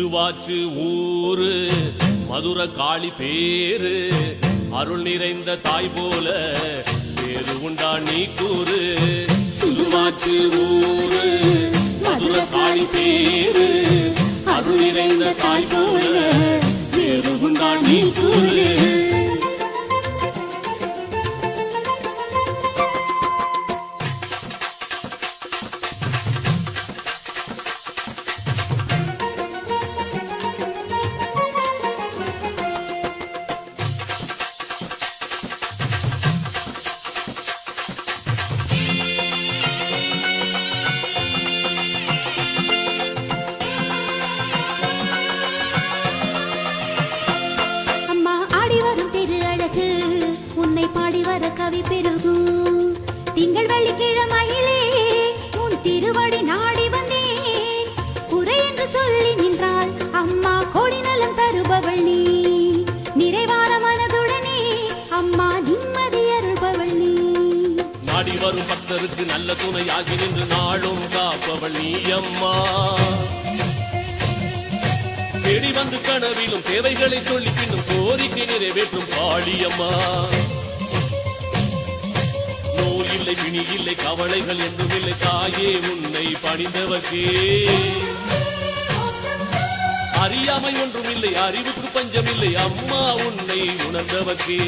திருவாச்சு ஊரு மதுர காளி பேரு அருள் நிறைந்த தாய் போல வேறு உண்டா நீ கூறு. திருவாச்சு ஊரு மதுர காளி பேரு அருள் நிறைந்த தாய் போல வர கவி பெருகு திங்கள் வெள்ளிக்கிழமையிலே உன் திருவடி நாடி வந்தேன். குறை என்று சொல்லி நின்றால் அம்மா கோடி நலம் தருபவள் நீ. நிறைவான மனதுடனே அம்மா நிம்மதி அருள்பவள் நீ. நாடி வரும் பக்தருக்கு நல்ல துணையாகி நின்று நாளும் காப்பவள் நீ அம்மா. தேடி வந்து கனவிலும் தேவைகளை சொல்லி பின்னும் கோரிக்கை நிறைவேற்றும் பாடியம்மா இல்லை பிணி இல்லை கவலைகள் என்றும் இல்லை தாயே உன்னை பணிந்தவர்க்கே. அறியாமை ஒன்றும் இல்லை அறிவுக்கு பஞ்சம் இல்லை அம்மா உன்னை உணர்ந்தவர்க்கே.